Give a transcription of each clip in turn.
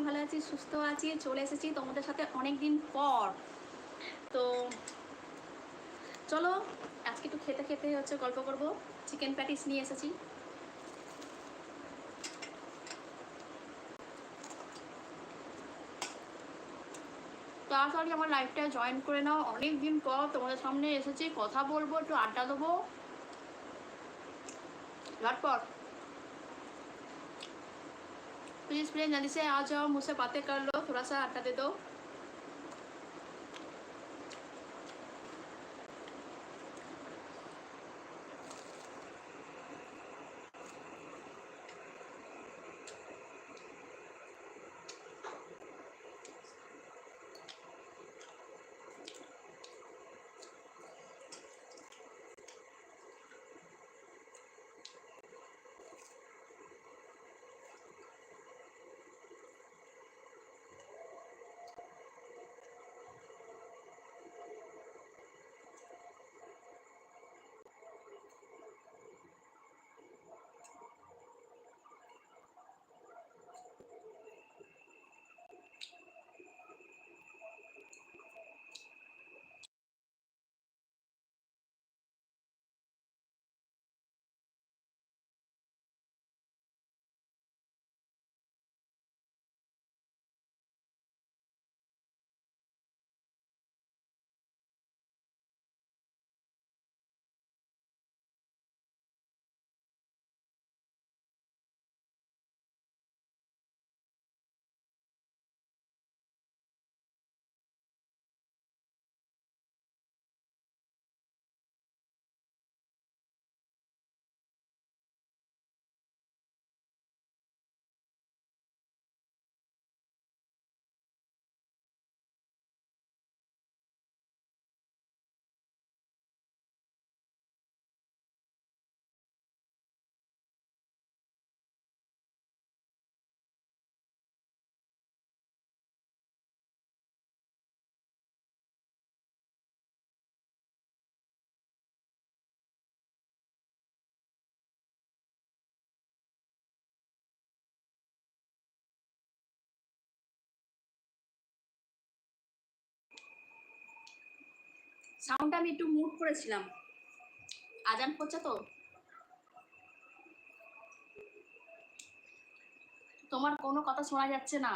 আমিও ভালো আছি, সুস্থ আছি, চলে এসেছি তোমাদের সাথে অনেকদিন পর। তো চলো, আজকে একটু খেতে খেতে হচ্ছে গল্প করব। চিকেন প্যাটিস নিয়ে এসেছি। তাড়াতাড়ি আমার লাইফটা জয়েন করে নাও। অনেকদিন পর তোমাদের সামনে এসেছি, কথা বলব, একটু আড্ডা দেবো। তারপর प्लीज़ प्लीज़ जल्दी से आ जाओ मुझसे बातें कर लो थोड़ा सा आटा दे दो সাউন্ডটা আমি একটু মুট করেছিলাম। আজান পড়ছে তো? তোমার কোনো কথা শোনা যাচ্ছে না।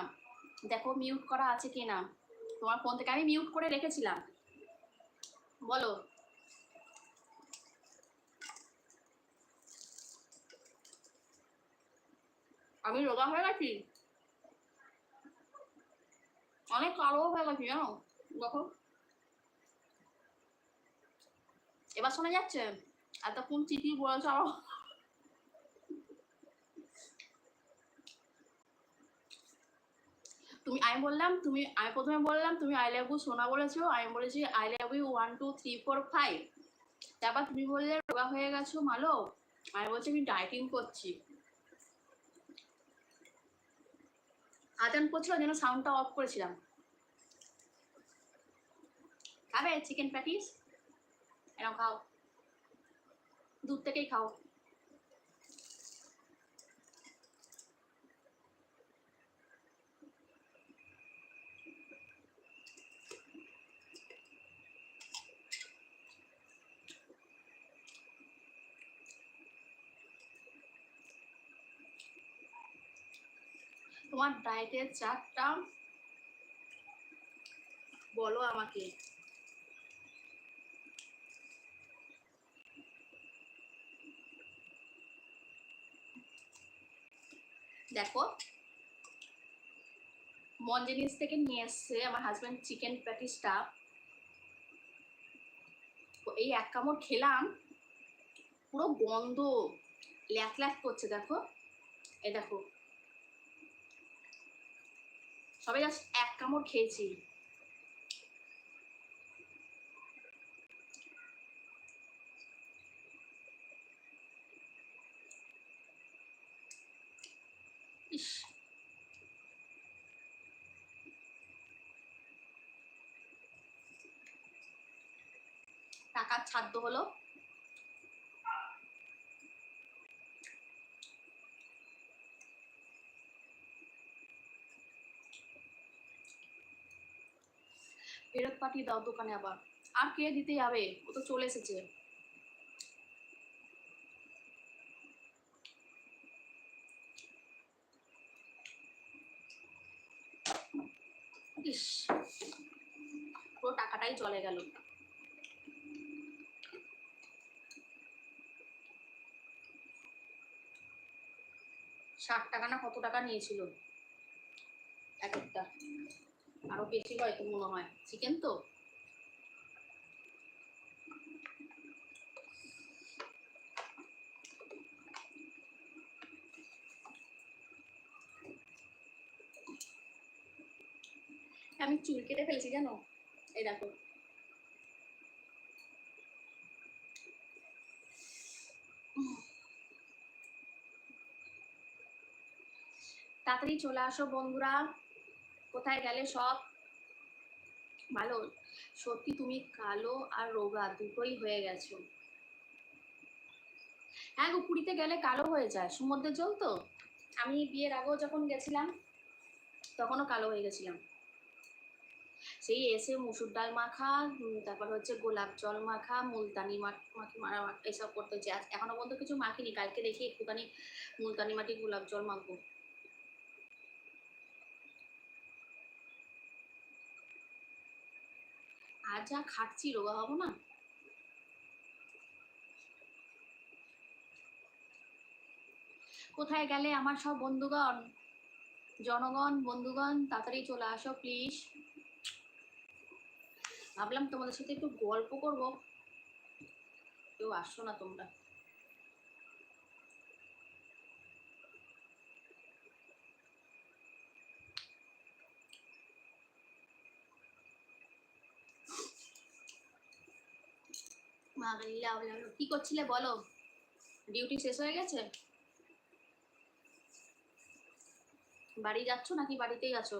দেখো মিউট করা আছে কি না তোমার ফোন থেকে আমি মিউট করে রেখেছিলাম। বলো। আমি রোগা হয়ে গেছি? অনেক কালো হয়ে গেছি জানো? দেখো। এবার শোনা যাচ্ছে এতক্ষণ চিঠি বলেছ আরও তুমি আমি বললাম তুমি আমি প্রথমে বললাম তুমি আই লাভ ইউ সোনা বলেছ আমি বলেছি I love you one two three four five তারপর তুমি বললে রোগা হয়ে গেছো মালো আমি বলছি আমি ডায়েটিং করছি আজান করছিল যেন সাউন্ডটা অফ করেছিলাম খাবে চিকেন প্যাটিস এরকম খাও। দুধ থেকেই খাও। তোমার ডায়েটের চারটা বলো আমাকে। দেখো। মন জিনিস থেকে নিয়ে এসছে আমার হাজব্যান্ড চিকেন প্যাটিসটা এই এক কামড় খেলাম, পুরো গন্ধ ল্যাক ল্যাক করছে, দেখো। এ দেখো। সবাই জাস্ট এক কামড় খেয়েছি। খাদ্য হলো ফেরত পাঠিয়ে দাও দোকানে আবার। আর কে দিতে যাবে ও তো চলে এসেছে। ইস, পুরো টাকাটাই চলে গেল। ষাট টাকা না কত টাকা নিয়েছিল? এক একটা আরও বেশি হয় তো মনে হয়। চিকেন তো? আমি চুল কেটে ফেলছি জানো? এই দেখো। তাড়াতাড়ি চলে আসো বন্ধুরা। কোথায় গেলে সব? ভালো, সত্যি তুমি কালো আর রোগা, দুটোই হয়ে গেছো। হ্যাঁ গো, পুরীতে গেলে কালো হয়ে যায়। সমুদ্রের জল তো? আমি বিয়ের আগেও যখন গেছিলাম, তখনও কালো হয়ে গেছিলাম। সেই এসে মুসুর ডাল মাখা তারপর হচ্ছে গোলাপ জল মাখা, মুলতানি মাখি মারা এসব করতে হচ্ছে। এখনও পর্যন্ত কিছু মাখিনি। কালকে দেখি একটুখানি মুলতানি মাটি গোলাপ জল মাখবো। আর যা খাচ্ছি রোগা হব না? কোথায় গেলে আমার সব বন্ধুগণ? জনগণ, বন্ধুগণ, তাড়াতাড়ি চলে আসো প্লিজ ভাবলাম তোমাদের সাথে একটু গল্প করব। কেউ আসছো না তোমরা। মাগলিলা কি করছিলে বলো? ডিউটি শেষ হয়ে গেছে? বাড়ি যাচ্ছ নাকি বাড়িতেই আছো?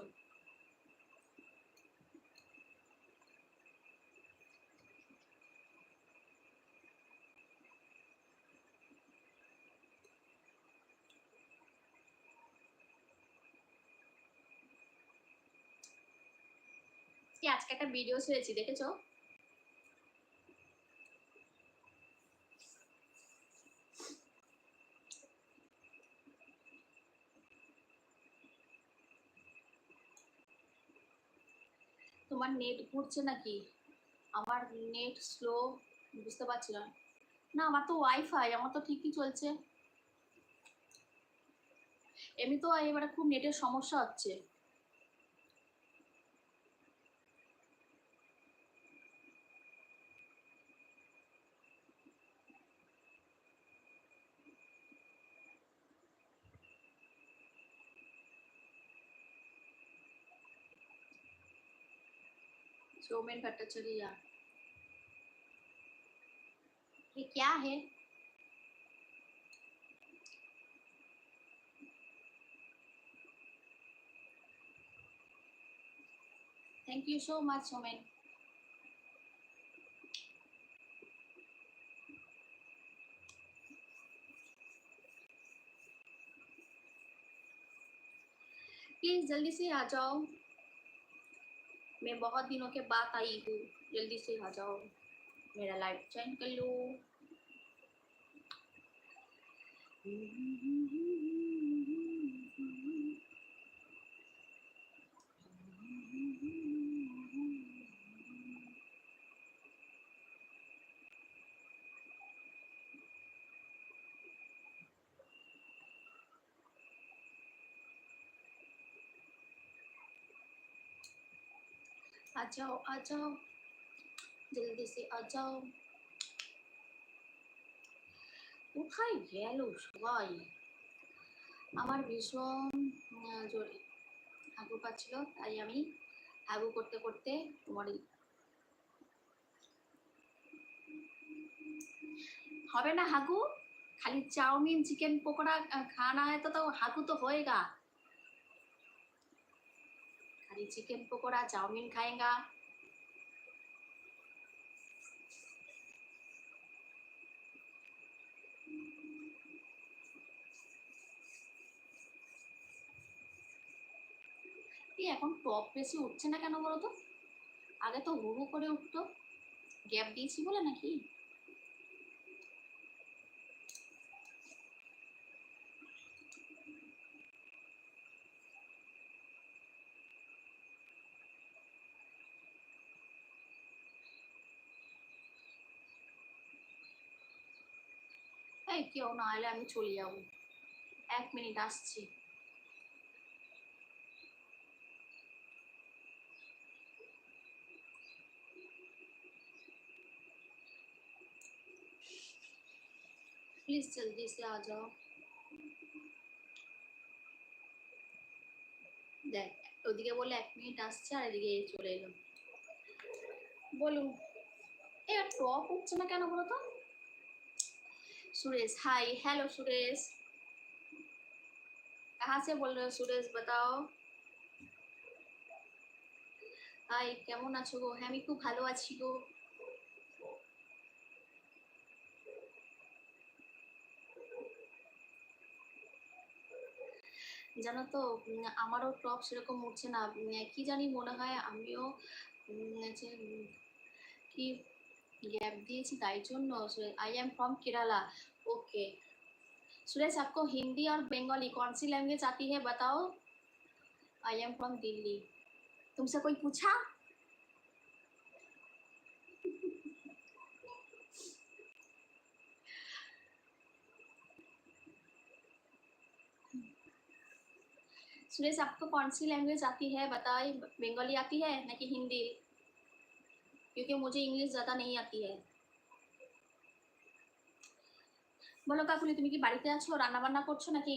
আজকে একটা ভিডিও ছেড়েছি, দেখেছ? তোমার নেট ঘুরছে নাকি? আমার নেট স্লো বুঝতে পারছিলাম। না না আমার তো ওয়াইফাই আমার তো ঠিকই চলছে। এমনি তো এবারে খুব নেটের সমস্যা হচ্ছে। सौमेन भट्टाचार्य ये क्या है? Thank you so much Somen please जल्दी से आ जाओ। मैं बहुत दिनों के बाद आई हूँ। जल्दी से आ जाओ। मेरा लाइट चेंज कर लो। जाओ आ जाओ जल्दी से आ जाओ কোথায় গেল সবাই আমার ভীষণ আহ, জোরে হাগু পাচ্ছিল তাই আমি হাগু করতে করতে তোমার এই- হবে না হাগু খালি চাউমিন চিকেন পকোড়া আহ, খানা है तो तो हागू तो होएगा खाली चिकन पकोड़ा चाउमीन खाएगा এই এখন টপ বেশি উঠছে না কেন বলো তো আগে তো হু হু করে উঠতো গ্যাপ দিয়েছি বলে নাকি এই কেউ না এলে আমি চলে যাবো এক মিনিট আসছি प्लीज जल्दी से आ जाओ দেখ ওদিকে বলে এক মিনিট আসছে আর এদিকে এই চলে এলো বলুন এ টপ উঠছে না কেন বলো তো सुरेश हाय हेलो सुरेश कहाँ से बोल रहे हो सुरेश बताओ হাই কেমন আছো গো হ্যাঁ আমি খুব ভালো আছি গো জানো তো উম, আমারও টপ সেরকম উঠছে না উম, কি জানি মনে হয় আমিও উম, যে উম, কি গ্যাপ দিয়েছি তাই জন্য I am from Kerala okay Suresh आपको हिंदी और बंगाली कौन सी लैंग्वेज आती है बताओ आई एम फ्रॉम दिल्ली तुमसे कोई पूछा सुरेश आपको कौन सी लैंग्वेज आती है बताए बंगाली आती है ना कि हिंदी क्योंकि मुझे इंग्लिश ज़्यादा नहीं आती है বলো কাকুলি তুমি কি বাড়িতে আছো রান্না বান্না করছো নাকি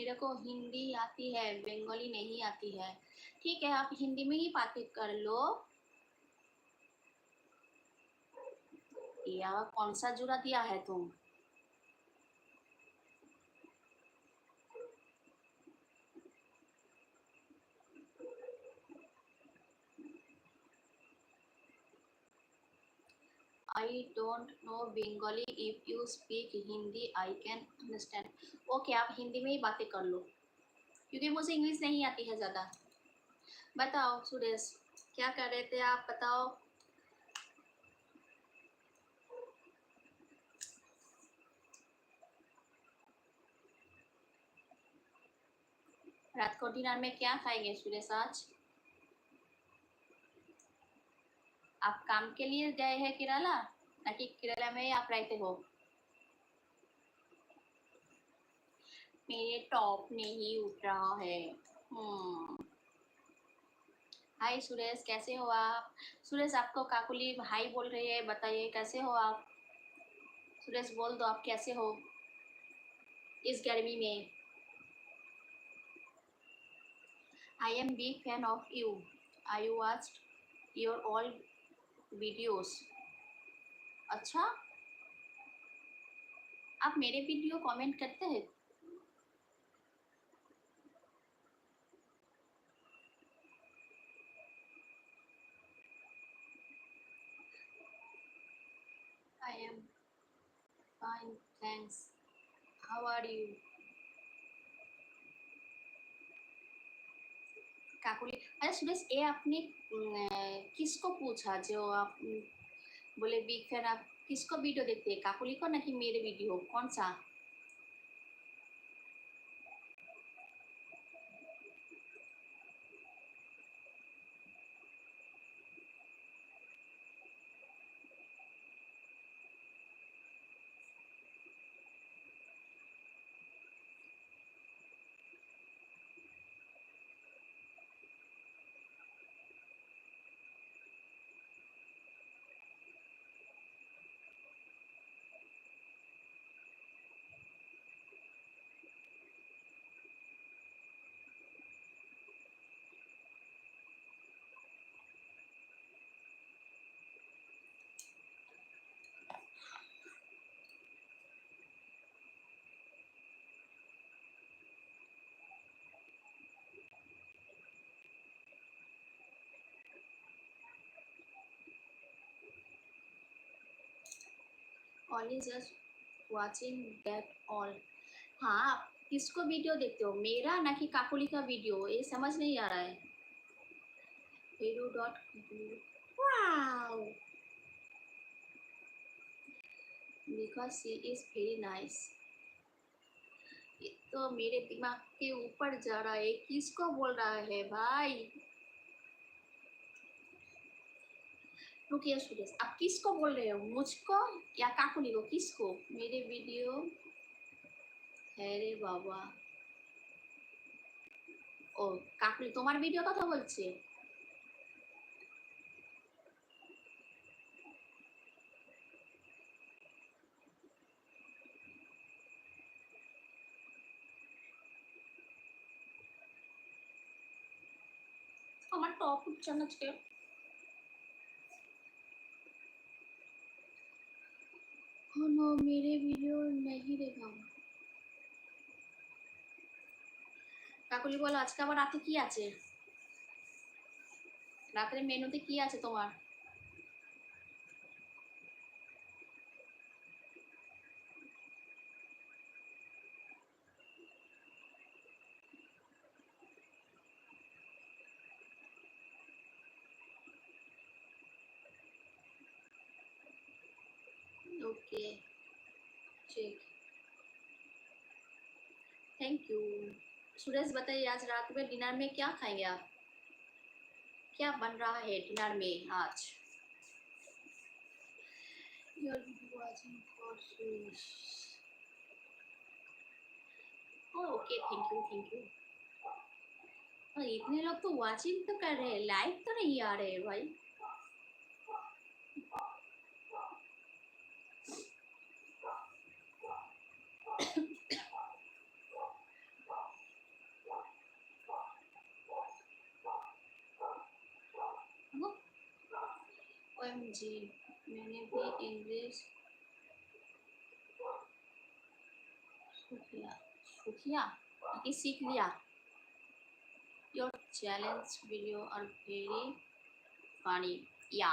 मेरे को हिंदी आती है, बंगाली नहीं आती है। ठीक है, आप हिंदी में ही बातें कर लो। या कौन सा जुड़ा दिया है तुम? I don't know Bengali. If you speak Hindi, I can understand. Okay आप हिंदी में ही बातें कर लो। क्योंकि मुझे इंग्लिश नहीं आती है ज़्यादा। बताओ सुरेश क्या कर रहे थे आप? बताओ। रात को डिनर में क्या खाएँगे सुरेश आज? आप काम के लिए गए हैं केरला? ना कि केरला में आप रहते हो। मेरे टॉप नहीं उठ रहा है। हम्म। हाय सुरेश, कैसे हो आप? सुरेश, आपको काकुली हाय बोल रही है, बताइए कैसे हो आप? सुरेश, बोल दो आप कैसे हो? इस गर्मी में। I am big fan of you. I watched your all videos. अच्छा आप मेरे वीडियो कमेंट करते हैं I am fine, thanks. How are you? Kakuli अरे सुरेश ये आपने उम, अ, किसको पूछा जो आप उम, बोले बिग फैन आप किसको वीडियो देखते हैं काकुली को ना कि मेरे वीडियो कौन सा only just watching that all. हाँ आप किसको वीडियो देखते हो? मेरा ना कि काकोली का वीडियो ये समझ नहीं आ रहा है। Hero dot wow because she is very nice तो मेरे दिमाग के ऊपर जा रहा है। किसको बोल रहा है भाई? रुकिए सुरेश आप किसको बोल रहे हो मुझको या काकुली को किसको मेरे वीडियो है रे बाबा ও কাকুলি তোমার ভিডিও কথা বলছে আমার টপ উঠছে না আজকে मेरे वीडियो नहीं देखा কাকুলি বলো আজকে আবার রাতে কি আছে রাতের মেনুতে কি আছে তোমার ओके ठीक। थैंक यू सुरेश बताइए आज रात में डिनर में क्या खाएँगे आप? क्या बन रहा है डिनर में आज? Thank you, thank you. और इतने लोग तो वाचिंग तो कर रहे हैं लाइव तो नहीं आ रहे भाई। OMG, मैंने भी इंग्लिश सीख लिया सीख लिया कि सीख लिया? योर चैलेंज वीडियो और वेरी फनी या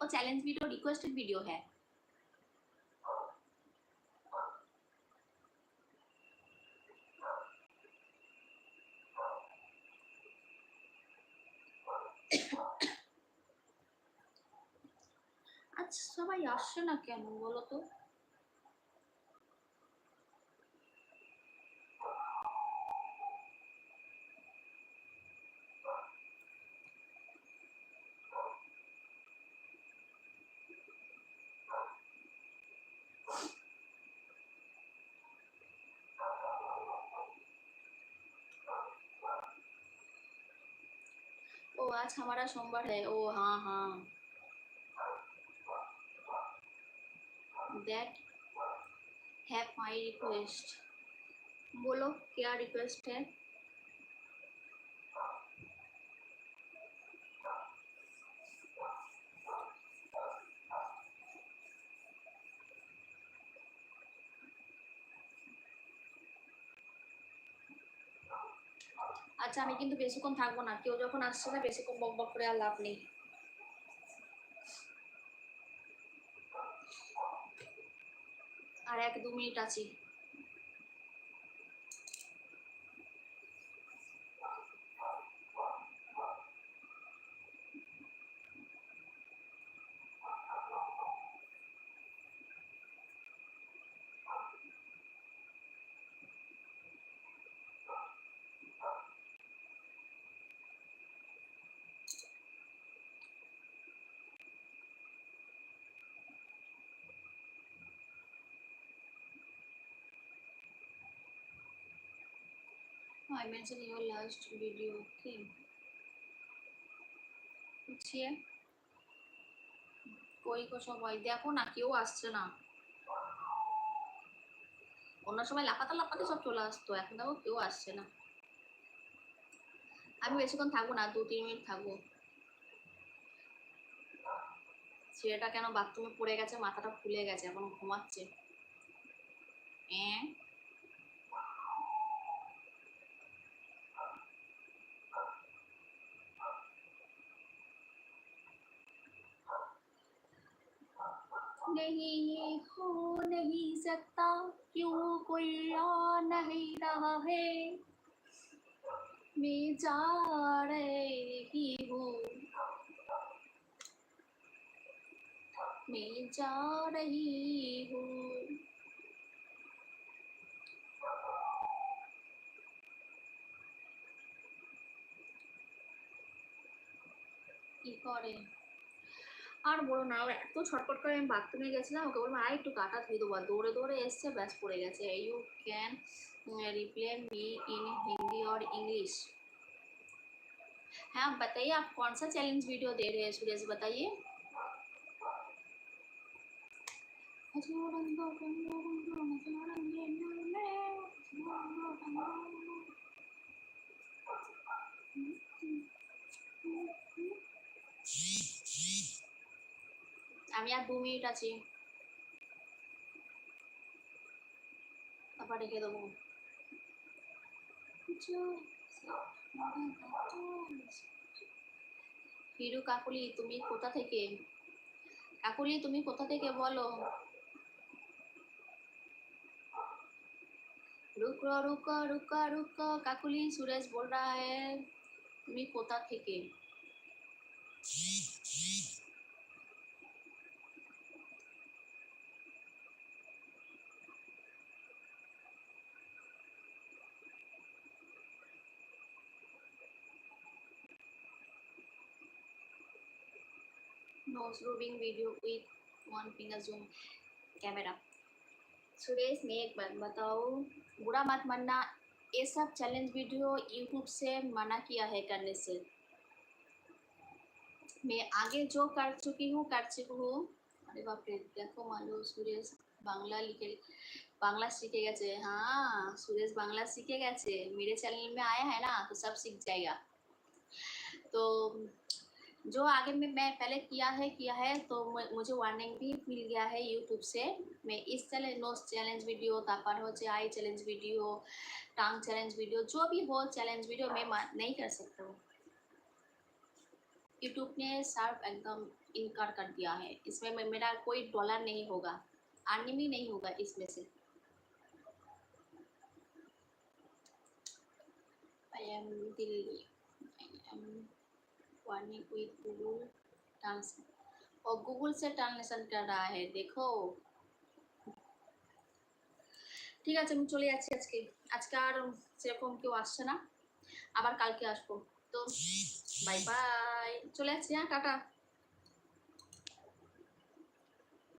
और चैलेंज वीडियो रिक्वेस्टेड वीडियो है। সবাই আসছে না কেন বলো তো ओ आज हमारा सोमवार है ओ हाँ हाँ that have my request बोलो क्या रिक्वेस्ट है আচ্ছা আমি কিন্তু বেশিক্ষণ থাকবো না কেউ যখন আসছে না বেশিক্ষণ বক বক করে আর লাভ নেই আর এক দু মিনিট আছি। I mentioned your last video. Okay. বুঝিয়ে কই কো সবাই? দেখো না কেউ আসছে না। অন্য সময় লাপাতে লাপাতে সব চলে আসতো এখন দেখো কেউ আসছে না। আমি বেশিক্ষণ থাকব না দু তিন মিনিট থাকব। ছেলেটা কেন বাথরুমে পড়ে গেছে মাথাটা ফুলে গেছে এখন ঘুমাচ্ছে। হ্যাঁ? नहीं, हो नहीं सकता। क्यों कोई आ नहीं रहा है? मैं जा रही हूँ। मैं जा रही हूँ। और Core. আর বলো না ও এত ছটপট করে আমি বাথরুমে গেছিলাম ওকে বললাম আর একটু কাটা ধুয়ে দেবো আর দৌড়ে দৌড়ে এসছে ব্যাস পড়ে গেছে you can replay me in Hindi और इंग्लिश हाँ बताइए आप कौन सा चैलेंज वीडियो दे रहे हैं सुरेश बताइए আমি আর দু মিনিট আছি তারপর রেখে দেবো হিরু কাকুলি তুমি কোথা থেকে কাকুলি তুমি কোথা থেকে বলো रुको रुको रुको रुको काकुली सुरेश बोल रहा है তুমি কোথা থেকে no rubbing video with one finger zoom camera. Suresh, मैं एक बात बताओ बुरा मत मानना, ये सब चैलेंज वीडियो यूट्यूब से मना किया है करने से। मैं आगे जो कर चुकी हूँ, कर चुकी हूँ। अरे बाप रे, देखो मालूम सुरेश, बांग्ला लिखे, बांग्ला सीखे गए हाँ सुरेश बांग्ला सीखे गए मेरे चैनल में आया है ना तो सब सीख जाएगा। तो जो आगे में मैं पहले किया है किया है तो मुझे वार्निंग भी मिल गया है यूट्यूब से। मैं इस चैलेंज नो चैलेंज वीडियो तापर हो चाहे eye challenge video tongue challenge video जो भी हो चैलेंज वीडियो मैं नहीं कर सकता हूँ। यूट्यूब ने सर्व एकदम इनकार कर दिया है। इसमें मेरा कोई डॉलर नहीं होगा। अर्निंग भी नहीं होगा इसमें से। I am Delhi I am warning with Google trans और गूगल से ट्रांसलेशन कर रहा है देखो ঠিক আছে আমি চলে যাচ্ছি আজকে আজকে আর সেরকম কেউ আসছে না আবার কালকে আসবো তো বাই বাই চলে যাচ্ছি হ্যাঁ টাটা